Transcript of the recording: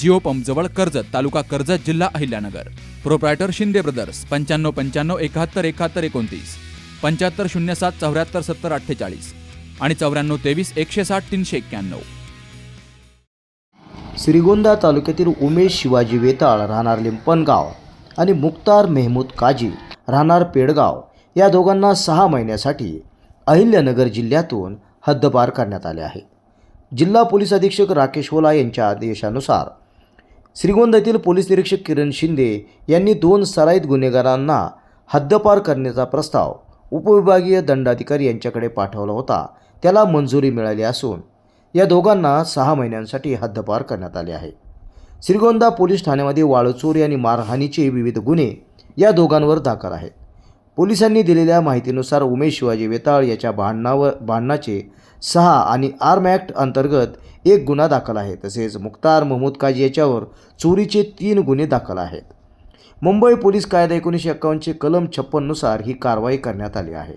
Jio pump जवळ कर्जत तालुका कर्जत जिल्हा Ahilyanagar. Proprietor Shinde brothers पंच्याण्णव पंच्याण्णव एकाहत्तर एकाहत्तर एकोणतीस. पंच्याहत्तर शून्य सात चौऱ्याहत्तर सत्तर अठ्ठेचाळीस. आणि चौऱ्याण्णव तेवीस एकशे साठ तीनशे एक्क्याण्णव. श्रीगोंदा तालुक्यातील उमेश शिवाजी वेताळ राहणार लिंपणगाव आणि मुक्तार मेहमूद काजी राहणार पेडगाव या दोघांना सहा महिन्यासाठी अहिल्यानगर जिल्ह्यातून हद्दपार करण्यात आले आहे. जिल्हा पोलीस अधीक्षक राकेश ओला यांच्या आदेशानुसार श्रीगोंद्यातील पोलीस निरीक्षक किरण शिंदे यांनी दोन सराईत गुन्हेगारांना हद्दपार करण्याचा प्रस्ताव उपविभागीय दंडाधिकारी यांच्याकडे पाठवला होता. त्याला मंजुरी मिळाली असून या दोघांना सहा महिन्यांसाठी हद्दपार करण्यात आले आहे. श्रीगोंदा पोलीस ठाण्यामध्ये वाळूचोरी आणि मारहाणीचे विविध गुन्हे या दोघांवर दाखल आहेत. पोलिसांनी दिलेल्या माहितीनुसार उमेश शिवाजी वेताळ याच्या भांडणावर भांडणाचे सहा आणि आर्म ॲक्ट अंतर्गत एक गुन्हा दाखल आहे. तसेच मुख्तार महमूद काजी याच्यावर चोरीचे तीन गुन्हे दाखल आहेत. मुंबई पोलीस कायदा एकोणीसशे एक्कावन्नचे कलम छप्पननुसार ही कारवाई करण्यात आली आहे.